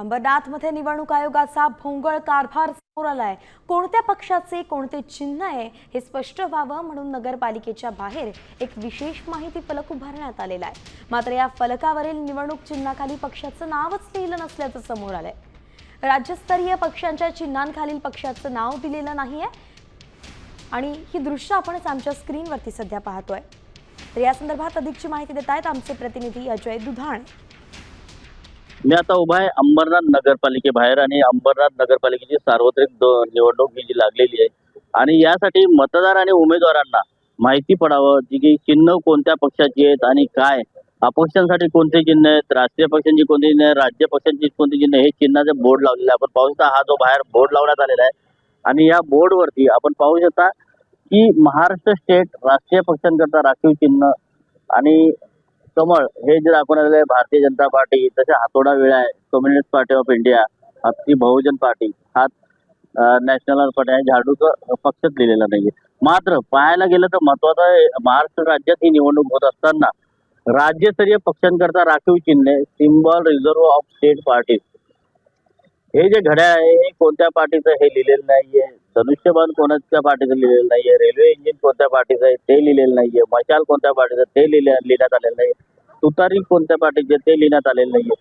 अंबरनाथमध्ये निवडणूक आयोगाचा भोंगळ कारभार समोर आलाय. कोणत्या पक्षाचे कोणते चिन्ह आहे हे स्पष्ट व्हावं म्हणून नगरपालिकेच्या बाहेर एक विशेष माहिती फलक उभारण्यात आलेला आहे. मात्र या फलकावरील निवडणूक चिन्हाखाली पक्षाचं नावच लिहिलं नसल्याचं समोर आलंय. राज्यस्तरीय पक्षांच्या चिन्हांखालील पक्षाचं नाव दिलेलं नाहीये. आणि ही दृश्य आपणच आमच्या स्क्रीनवरती सध्या पाहतोय. तर या संदर्भात अधिकची माहिती देत आहेत आमचे प्रतिनिधी अजय दुधाण. मी आता उभा आहे अंबरनाथ नगरपालिकेबाहेर आणि अंबरनाथ नगरपालिकेची सार्वत्रिक निवडणूक ही जी लागलेली आहे. आणि यासाठी मतदार आणि उमेदवारांना माहिती पडावं जी की चिन्ह कोणत्या पक्षाची आहेत आणि काय. अपक्षांसाठी कोणते चिन्ह आहेत राष्ट्रीय पक्षांची कोणती चिन्ह राज्य पक्षांची कोणती चिन्ह हे चिन्हाचे बोर्ड लावलेले आहे. आपण पाहू शकता हा जो बाहेर बोर्ड लावण्यात आलेला आहे. आणि या बोर्डवरती आपण पाहू शकता की महाराष्ट्र स्टेट राष्ट्रीय पक्षांकरता राखीव चिन्ह आणि कमळ हे जे दाखवण्यात आहे भारतीय जनता पार्टी तसे हातोडा वेळा आहे. कम्युनिस्ट पार्टी ऑफ इंडिया आपली बहुजन पार्टी हा नॅशनल पार्टी आहे. झाडूचं पक्षच लिहिलेलं नाहीये. मात्र पाहायला गेलं तर महत्वाचं आहे महाराष्ट्र राज्यात ही निवडणूक होत असताना राज्यस्तरीय पक्षांकरता राखीव चिन्ह symbol reserve of state party हे जे घड्याळ आहे हे कोणत्या पार्टीचं हे लिहिलेलं नाहीये. धनुष्यबाण कोणाच्या पार्टीचं लिहिलेलं नाहीये रेल्वे इंजिन कोणत्या पाठीचं आहे ते लिहिलेलं नाहीये मशाल कोणत्या पाठीचं ते लिहिले लिहिण्यात आलेलं नाही तुतारी कोणत्या पार्टीचे ते लिहिण्यात आलेलं नाहीये.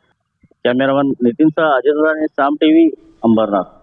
कॅमेरामन नितीन सह अजय दुधाणे साम टीव्ही अंबरनाथ.